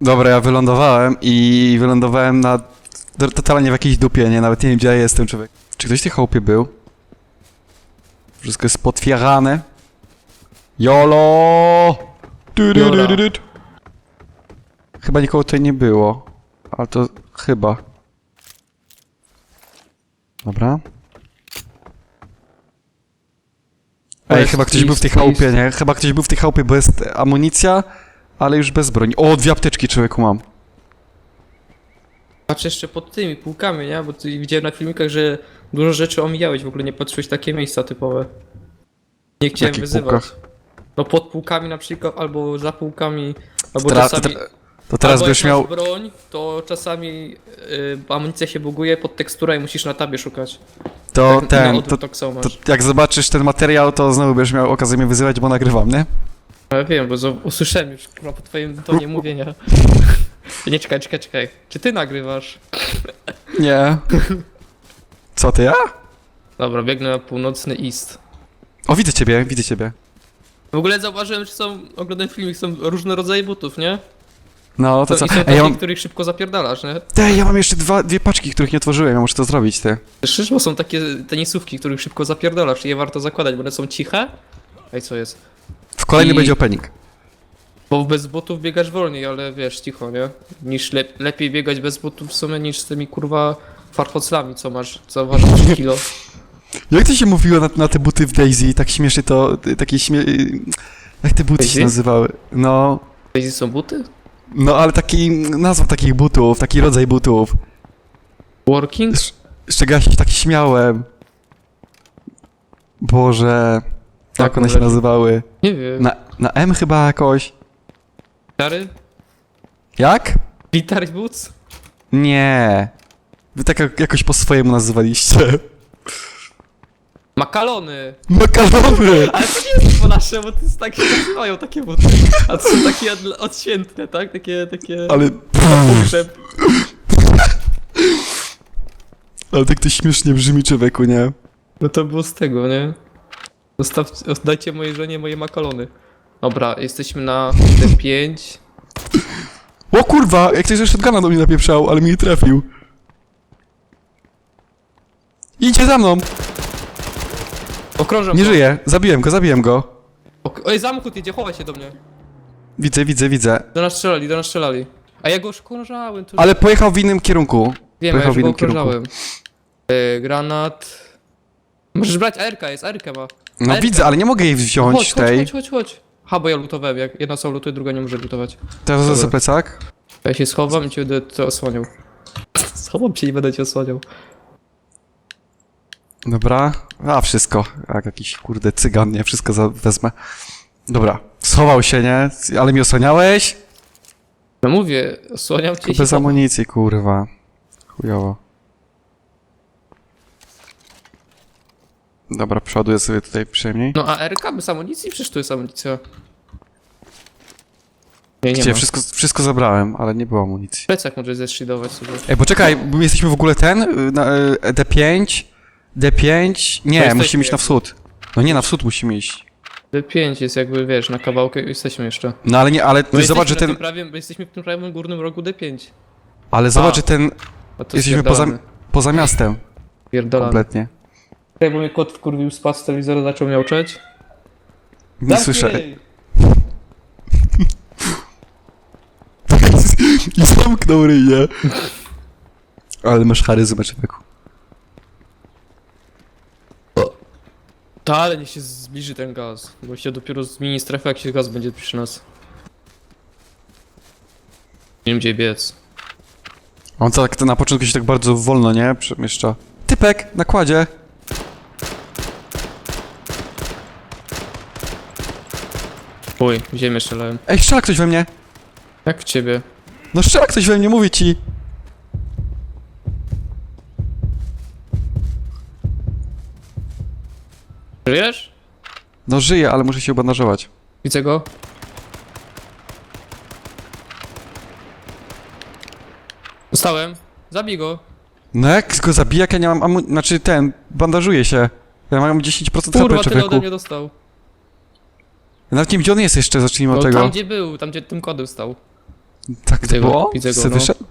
Dobra, ja wylądowałem i wylądowałem na totalnie w jakiejś dupie, nie? Nawet nie wiem, gdzie ja jestem, człowiek. Czy ktoś w tej chałupie był? Wszystko jest potwierane. YOLO! Du, du, du, du, du. Chyba nikogo tutaj nie było. Ale to chyba. Dobra. Ej, Jest chyba ktoś był w tej list, chałupie, nie? Chyba ktoś był w tej chałupie, bo jest amunicja, ale już bez broni. O, dwie apteczki człowieku mam. Patrz jeszcze pod tymi półkami, nie? Bo ty widziałem na filmikach, że dużo rzeczy omijałeś, w ogóle nie patrzyłeś takie miejsca typowe. Nie chciałem jakich wyzywać. półkach? No pod półkami na przykład, albo za półkami, albo to, czasami... te- to teraz albo będziesz jak miał... masz broń, to czasami y, amunicja się buguje pod teksturę i musisz na tabie szukać. To Tak, ten, na to, odwrót tak samo to jak zobaczysz ten materiał, to znowu będziesz miał okazję mnie wyzywać, bo nagrywam, nie? No ja wiem, bo usłyszałem już kurwa po twoim tonie mówienia. Nie, czekaj, czekaj, czekaj. Czy ty nagrywasz? Nie. Co, ty ja? Dobra, biegnę na północny east. O, widzę ciebie, widzę ciebie. W ogóle zauważyłem, że są, oglądam filmik, są różne rodzaje butów, nie? No, to co? I są Ej, takie, ja mam, których szybko zapierdalasz, nie? Ej, ja mam jeszcze dwa, dwie paczki, których nie otworzyłem, ja muszę to zrobić, ty. Słyszysz, bo są takie tenisówki, których szybko zapierdalasz i je warto zakładać, bo one są ciche. Ej, co jest? Kolejny I- będzie opening. Bo bez butów biegasz wolniej, ale wiesz, cicho, nie? Niż lep lepiej biegać bez butów w sumie niż z tymi kurwa farfoclami, co masz, co ważą 3 kilo. Jak to się mówiło na, na te buty w Daisy? Tak śmiesznie to, takie śmie... y, Jak te buty się Daisy? nazywały? No, Daisy są buty? no ale taki, nazwa takich butów, taki rodzaj butów. Working? Z, z czego ja się tak śmiałem. Boże, jak Tak, one się nazywały? Nie wiem. Na, na M chyba jakoś. Gitary? Jak? Guitar boots? Nie. Wy tak jak- jakoś po swojemu nazywaliście. Makalony! Makarony! Ale to nie jest po nasze, bo to jest tak się nazywają takie buty. A to są takie odświętne, tak? Takie, takie... Ale... Pogrzeb. Ale tak to śmiesznie brzmi człowieku, nie? No to było z tego, nie? Zostaw, oddajcie mojej żonie moje makalony. Dobra, jesteśmy na D5. O kurwa, jak ktoś ze shotguna do mnie napieprzał, ale mnie nie trafił. Idzie za mną! Okrążam Nie go. żyje, zabiłem go, zabiłem go. Ok Oj, zamknął idzie, chowaj się do mnie. Widzę, widzę, widzę. Do nas strzelali, do nas strzelali. A ja go już okrążałem, to Ale pojechał w innym kierunku. wiem, ja pojechał już w go innym kierunku. okrążałem. E, granat. Możesz brać ARK, jest ARK ma. No Ale- widzę, ale nie mogę jej wziąć chodź, tej. chodź, chodź, chodź, chodź. Ha, bo ja lutowałem, jak jedna są lutuje, druga nie może lutować. Teraz za Dobra. plecak. Ja się schowam i cię będę to osłaniał. Schowam się i będę cię osłaniał. Dobra. A, wszystko. Jak jakiś kurde cygan, nie? Wszystko za wezmę. Dobra. Schował się, nie? Ale mi osłaniałeś? No mówię, osłaniam cię i się Bez amunicji, kurwa. Chujowo. Dobra, przoduję sobie tutaj przynajmniej. No a RK bez amunicji? Przecież tu jest amunicja. Nie, nie Gdzie? ma. Wszystko, wszystko zabrałem, ale nie było amunicji. Plecak możesz zeshidować sobie. Ej, poczekaj, bo my jesteśmy w ogóle ten? y, Na, y, D5? D5? Nie, jesteśmy musimy iść na jakby. wschód. No nie, na wschód musimy iść. D5 jest jakby, wiesz, na kawałkę jesteśmy jeszcze. No ale nie, ale No zobacz, że jesteśmy ten... tym prawie, bo jesteśmy w tym prawym górnym rogu D5. Ale zobacz, A. że ten... A Jesteśmy poza, poza miastem. Pierdolamy. Kompletnie. Czekaj, bo mnie kot wkurwił spadł z telewizora, zaczął miauczeć. Nie Zamknij słyszę. I zamknął ryję. Ale masz charyzmę, człowieku. Ta, ale niech się zbliży ten gaz, bo się dopiero zmieni strefa, jak się gaz będzie przy nas. Nie wiem gdzie biec. On co, tak to na początku się tak bardzo wolno, nie? Przemieszcza. Typek, na kładzie. Uj, w ziemię strzelałem. Ej, strzela ktoś we mnie. Jak w ciebie? No strzela ktoś we mnie, mówię ci. Żyjesz? No żyje, ale muszę się obandażować. Widzę go. Dostałem. Zabij go. No jak go zabija, jak ja nie mam amu... Znaczy ten, bandażuje się. Ja mam 10% Kurwa, HP, tyle ode człowieku. mnie dostał. Nawet nie wiem, gdzie on jest jeszcze, zacznijmy No od tego. tam gdzie był, tam gdzie tym kodem stał. Tak Widzę to go, było? widzę go, no. wyszedł?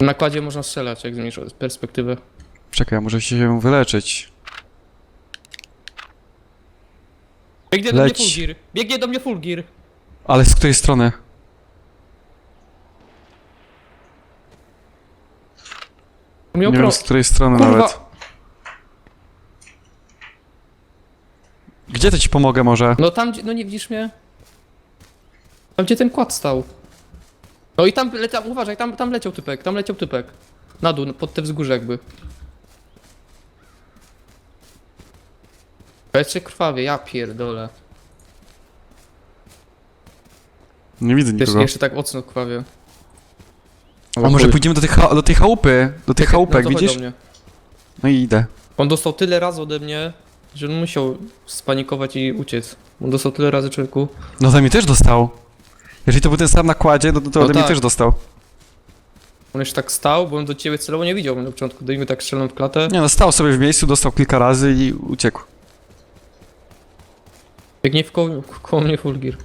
W nakładzie można strzelać, jak zmienisz perspektywę. Czekaj, muszę się wyleczyć. Biegnie do mnie full gear. Biegnie do mnie full gear. Ale z której strony? Miał Nie pro... wiem z której strony Kurwa. nawet. Gdzie to ci pomogę może? No tam, gdzie- no nie widzisz mnie? Tam gdzie ten kład stał. No i tam, le, tam uważaj, tam, tam leciał typek, tam leciał typek. Na dół, pod te wzgórze jakby. Ja jeszcze krwawie, ja pierdolę. Nie widzę Też nikogo. jeszcze tak mocno krwawie. A może pójdziemy do tej, cha- do tej chałupy? Do tych chałupek, no to chodź widzisz? do mnie. No i idę. On dostał tyle razy ode mnie, że on musiał spanikować i uciec. On dostał tyle razy człowieku. No ode mnie też dostał. Jeżeli to był ten sam nakładzie, no to, to No ode mnie tak. też dostał. On jeszcze tak stał, bo on do ciebie celowo nie widział. Na początku dajmy tak strzelą w klatę. Nie no, stał sobie w miejscu, dostał kilka razy i uciekł. Biegnie w koło, koło mnie full gear.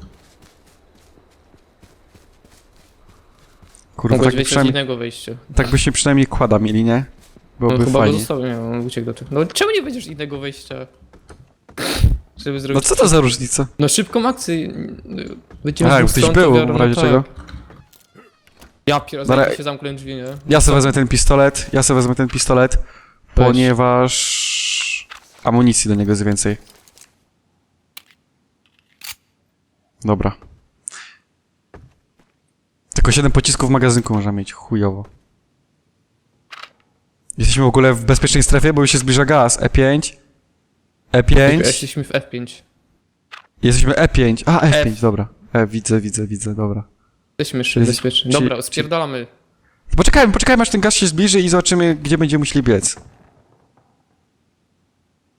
Kurwa, Mogłeś tak, z przynajmniej, innego wejścia. tak byśmy przynajmniej kłada mieli, nie? No Byłoby chyba go fajnie. został, nie, on uciekł do tego. No czemu nie będziesz innego wejścia? Żeby No zrobić... co to za różnica? No szybką akcję. Będziemy A, ktoś był, w razie no czego. tak. Ja pierdolę, Dobra. się zamknę drzwi, nie? Ja sobie wezmę ten pistolet, ja sobie wezmę ten pistolet, ponieważ amunicji do niego jest więcej. Dobra. Tylko 7 pocisków w magazynku można mieć, chujowo. Jesteśmy w ogóle w bezpiecznej strefie, bo już się zbliża gaz. E E5. E5. Jesteśmy w F5. Jesteśmy E5. A, F5, F. dobra. E, widzę, widzę, widzę, dobra. Jesteśmy bezpieczni. czyli- Dobra, spierdalamy. Poczekajmy, poczekajmy aż ten gaz się zbliży i zobaczymy, gdzie będziemy musieli biec.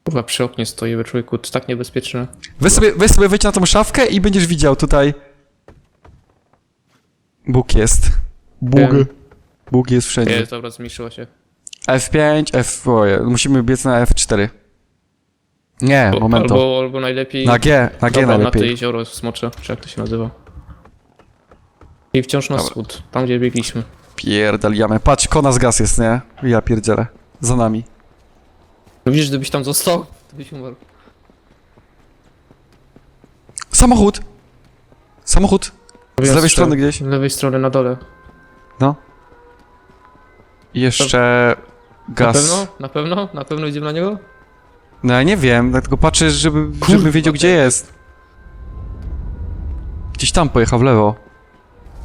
Kurwa, przy oknie stoimy, człowieku, to tak niebezpieczne. Weź sobie, weź sobie wejdź na tą szafkę i będziesz widział tutaj. Bóg jest. Bóg. Bóg jest wszędzie. Jest, dobra, zmniejszyło się. F5, F. Oje, musimy biec na F4. Nie, Albo, momento. albo, albo najlepiej... Na G, na G Dobra, na to najlepiej. jezioro smocze, czy jak to się nazywa. I wciąż na Dobra. wschód, tam gdzie biegliśmy. Pierdaliamy. Patrz, konas gaz jest, nie? Ja pierdzielę. Za nami. No widzisz, gdybyś tam został, to byś umarł. Samochód! Samochód! Z lewej strony gdzieś. Z lewej strony na dole. No. I jeszcze Na gaz. pewno? Na pewno? Na pewno idziemy na niego? No ja nie wiem, dlatego patrzę, żeby, Kurwa, wiedział gdzie ty. jest. Gdzieś tam pojechał w lewo.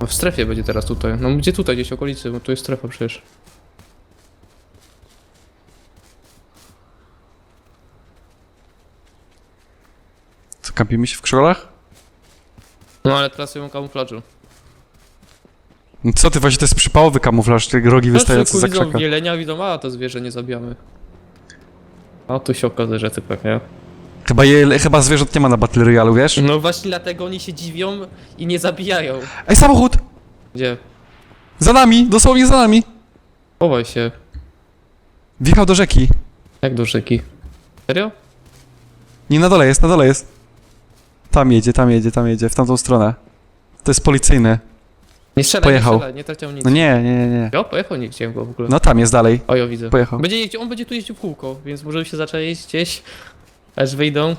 No w strefie będzie teraz tutaj. No gdzie tutaj, gdzieś w okolicy, bo tu jest strefa przecież. Co, kampimy się w krzolach? No ale teraz ją kamuflażu. Co ty, właśnie to jest przypałowy kamuflaż, te rogi wystające za widzą krzaka. jelenia, widzą, a to zwierzę nie zabijamy. A tu się okazuje, że ty tak, nie? Chyba, je, chyba zwierząt nie ma na Battle Royale, wiesz? No właśnie dlatego oni się dziwią i nie zabijają. Ej, samochód! Gdzie? Za nami, dosłownie za nami! Chowaj się. Wjechał do rzeki. Jak do rzeki? Serio? Nie, na dole jest, na dole jest. Tam jedzie, tam jedzie, tam jedzie, w tamtą stronę. To jest policyjny. Nie strzelaj, Pojechał. nie strzelaj, nie nic. No nie, nie, nie. Jo, pojechał, nie go w ogóle. No tam jest dalej. O, ja widzę. Pojechał. Będzie jeździł, on będzie tu jeździł w kółko, więc możemy się zacząć gdzieś, aż wyjdą.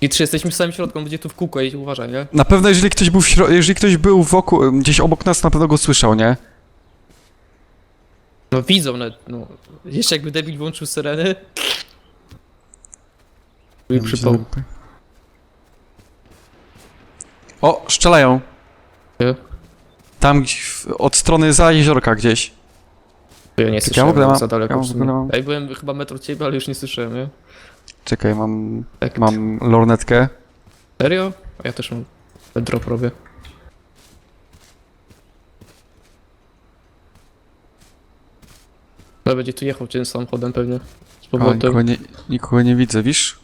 I trzy jesteśmy w samym środku, on będzie tu w kółko jeździł, uważaj, nie? Na pewno jeżeli ktoś był w śro- jeżeli ktoś był wokół, gdzieś obok nas, na pewno go słyszał, nie? No widzą, no, no. Jeszcze jakby debil włączył syreny. I przypał. O, strzelają. Gdzie? Tam gdzieś w- od strony za jeziorka gdzieś. Ja nie słyszałem, ogóle mam- za daleko ja w w sumie. ogóle mam- Ej, byłem chyba metr od ciebie, ale już nie słyszałem, nie? Czekaj, mam, Tak. mam lornetkę. Serio? A ja też mam drop robię. No będzie tu jechał tym samochodem pewnie. Z A, powrotem. nikogo, nie, nikogo nie widzę, wiesz?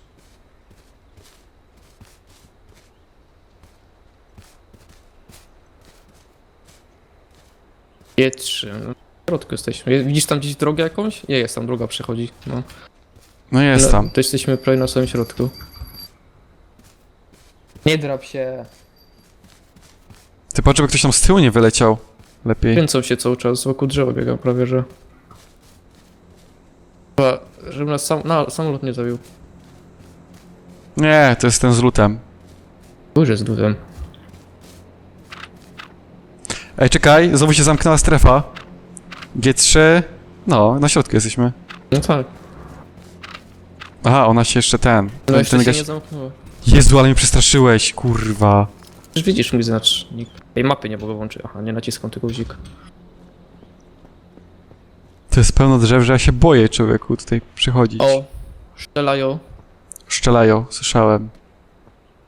G3. No, w środku jesteśmy. Je- Widzisz tam gdzieś drogę jakąś? Nie, jest tam droga przechodzi. No. No jest tam. To jesteśmy prawie na samym środku. Nie drap się. Ty patrz, żeby ktoś tam z tyłu nie wyleciał. Lepiej. Kręcą się cały czas, wokół drzewa biegam prawie, że... Chyba, żeby nas sam, na, samolot nie zabił. Nie, to jest ten z lutem. Duży z dudem. Ej, czekaj, znowu się zamknęła strefa. G3. No, na środku jesteśmy. No tak. Aha, ona się jeszcze ten. No ten, jeszcze ten się gaś... nie zamknęło. Jezu, ale mnie przestraszyłeś, kurwa. Już widzisz mój znacznik. Tej mapy nie mogę włączyć. Aha, nie naciskam tylko guzik. To jest pełno drzew, że ja się boję człowieku tutaj przychodzić. O! Strzelają. Szczelają, słyszałem.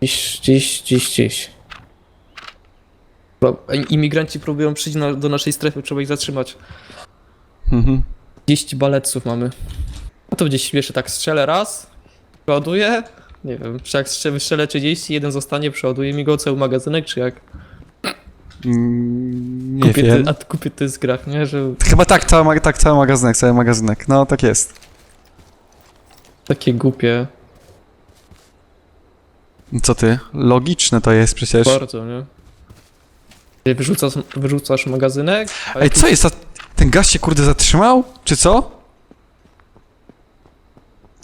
Dziś, dziś, dziś, dziś. Imigranci próbują przyjść na, do naszej strefy, trzeba ich zatrzymać. Mhm. 30 baletców mamy. A to gdzieś śmieszy, tak strzelę raz, przeładuję, nie wiem, czy jak strze- wystrzelę 30, jeden zostanie, przeładuje mi go cały magazynek, czy jak? Mm, nie kupię wiem. Ty, a kupię ty z grach, nie? Że Chyba tak, cały, tak, cały magazynek, cały magazynek. No, tak jest. takie głupie, Co ty? Logiczne to jest przecież. bardzo, nie? Wyrzucasz, wyrzucasz magazynek, a Ej, jak- co jest? za- Ten gaz się kurde zatrzymał? Czy co?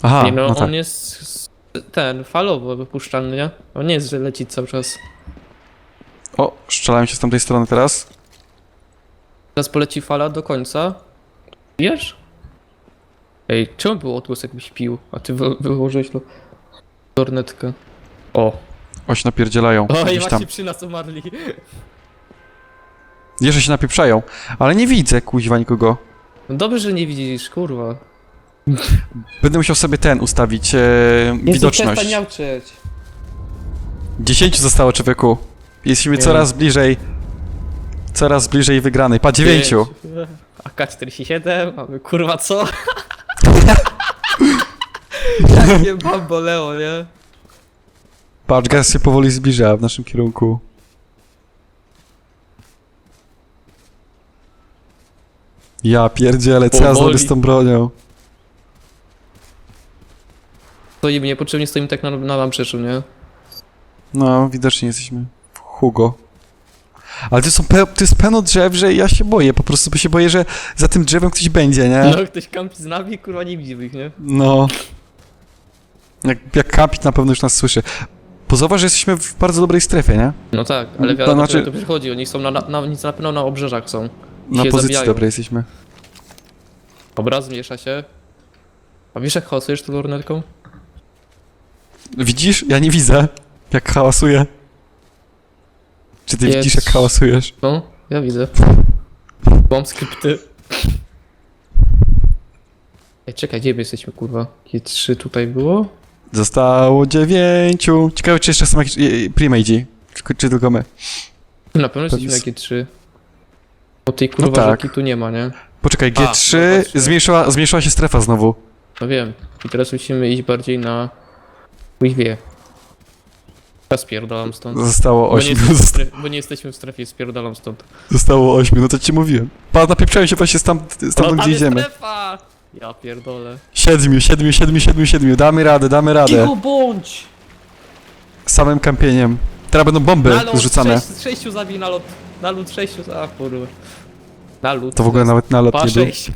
Aha, nie, no, no tak. on jest s- ten, falowo wypuszczalny, nie? On nie jest, że leci cały czas. O, strzelają się z tamtej strony teraz. Teraz poleci fala do końca. Wiesz? Ej, czemu był odgłos jakbyś pił? A ty wy wyłożyłeś to lornetkę. O. O, się napierdzielają. O i gdzieś tam. właśnie przy nas umarli. Jeszcze się napieprzają. Ale nie widzę, kuźwa, nikogo. No dobrze, że nie widzisz, kurwa. Będę musiał sobie ten ustawić, e, Jezu, widoczność. przestań miauczeć. 10 zostało człowieku. Jesteśmy Nie. coraz bliżej. Coraz bliżej wygranej. Pa 9. Pięć. AK-47, mamy kurwa co? Jakie bamboleo, nie? Patrz, gaz się powoli zbliża w naszym kierunku. Ja pierdzielę, co ja Powoli. zrobię z tą bronią? Stoimy niepotrzebnie, stoimy tak na, na lamprzeczu, nie? No, widocznie jesteśmy w Hugo. Ale to, są pe- to jest pełno drzew, że ja się boję, po prostu bo się boję, że za tym drzewem ktoś będzie, nie? No ktoś kampi z nami, kurwa nie widzi ich, nie? No. Jak, jak kapit na pewno już nas słyszy. Bo zauważ, że jesteśmy w bardzo dobrej strefie, nie? No tak, ale To wiadomo, znaczy- to przychodzi, oni są na, na, na, nic na pewno na obrzeżach są. Na się pozycji zabijają. dobrej jesteśmy. Obraz zmniejsza się. A wiesz jak hałasujesz tą lornetką? Widzisz? Ja nie widzę, jak hałasuje. Czy ty widzisz, jak hałasujesz? No, ja widzę. Mam skrypty. Ej, czekaj, gdzie my jesteśmy, kurwa? G3 tutaj było? Zostało dziewięciu. Ciekawe, czy jeszcze są jakieś e, premage'i? Czy, czy tylko my? Na pewno jesteśmy na jest- G3. Bo tej kurwa No tak. rzeki tu nie ma, nie? Poczekaj, A, G3 no zmniejszyła, zmniejszyła się strefa znowu. No wiem. I teraz musimy iść bardziej na... Chuj wie. Ja spierdalam stąd. Zostało Bo nie, 8. jesteśmy w strefie, bo nie jesteśmy w strefie, spierdalam stąd. Zostało 8, no to ci mówiłem. Pa, napieprzają się właśnie stam, stamtąd, no, tam gdzie idziemy. strefa! Ja pierdolę. 7, 7, 7, 7, 7. Damy radę, damy radę. Cicho bądź! Samym kampieniem. Teraz będą bomby Nalot zrzucane. Sześć, sześciu zabij nalot. Nalot sześciu za... A kurwa. Nalot. To w ogóle nawet nalot nie był. sześć.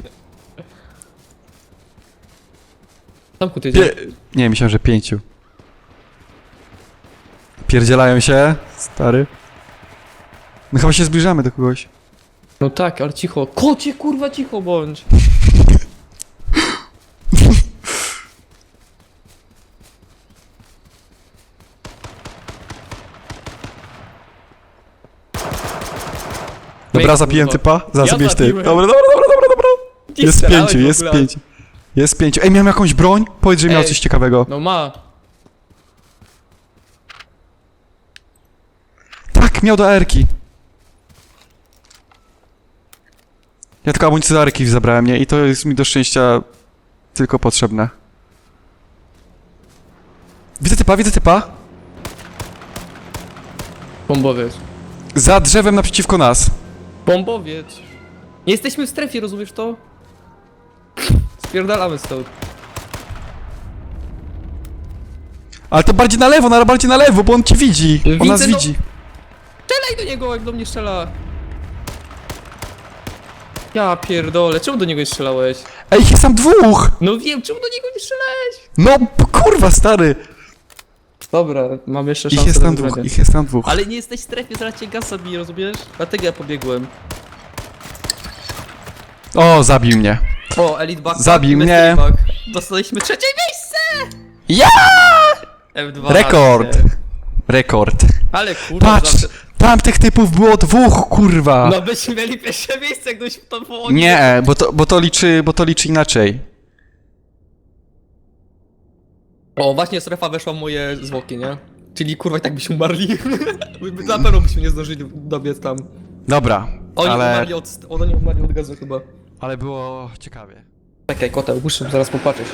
Zamku ty Pie... Nie, myślałem, że pięciu. Pierdzielają się, stary. My chyba się zbliżamy do kogoś. No tak, ale cicho. Kocie kurwa cicho bądź. Dobra, zabiłem kurwa. typa? Zabiłeś ty. Dobra, dobra, dobra, dobra, dobra. Nie Jest strzelałeś pięciu, w jest ogóle. pięciu. Jest pięciu. Ej, miałem jakąś broń? Powiedz, że miał Ej. coś ciekawego. No ma. Tak, miał do erki. Ja tylko amunicję do erki zabrałem, nie? I to jest mi do szczęścia tylko potrzebne. Widzę typa, widzę typa. Bombowiec. Za drzewem naprzeciwko nas. Bombowiec. Nie jesteśmy w strefie, rozumiesz to? Spierdalamy stąd. Ale to bardziej na lewo, na bardziej na lewo, bo on cię widzi. On Widzę, nas no. widzi. strzelaj do niego, jak do mnie strzela! Ja pierdolę, czemu do niego nie strzelałeś? Ej, ich jest tam dwóch! No wiem, czemu do niego nie strzelałeś? No, p- kurwa, stary! Dobra, mam jeszcze Ich szansę jest na tam dwóch, ich jest tam dwóch. Ale nie jesteś w strefie, zaraz cię gaz zabije, rozumiesz? Dlatego ja pobiegłem. O, zabił mnie. O, Elite Back. Zabił mnie. Back. Dostaliśmy trzecie miejsce! Ja! F2. Rekord! Rekord. Ale kurwa, Patrz! zawsze- Tam tych typów było dwóch, kurwa! No byśmy mieli pierwsze miejsce, gdybyśmy to było. Nie, bo to, bo to liczy, bo to liczy inaczej. O, właśnie strefa weszła moje zwłoki, nie? Czyli kurwa i tak byśmy umarli. Na pewno byśmy nie zdążyli dobiec tam. Dobra, Oni ale, umarli od... Oni umarli od gazu chyba. ale było ciekawie. Czekaj, koteł, muszę zaraz popatrzeć.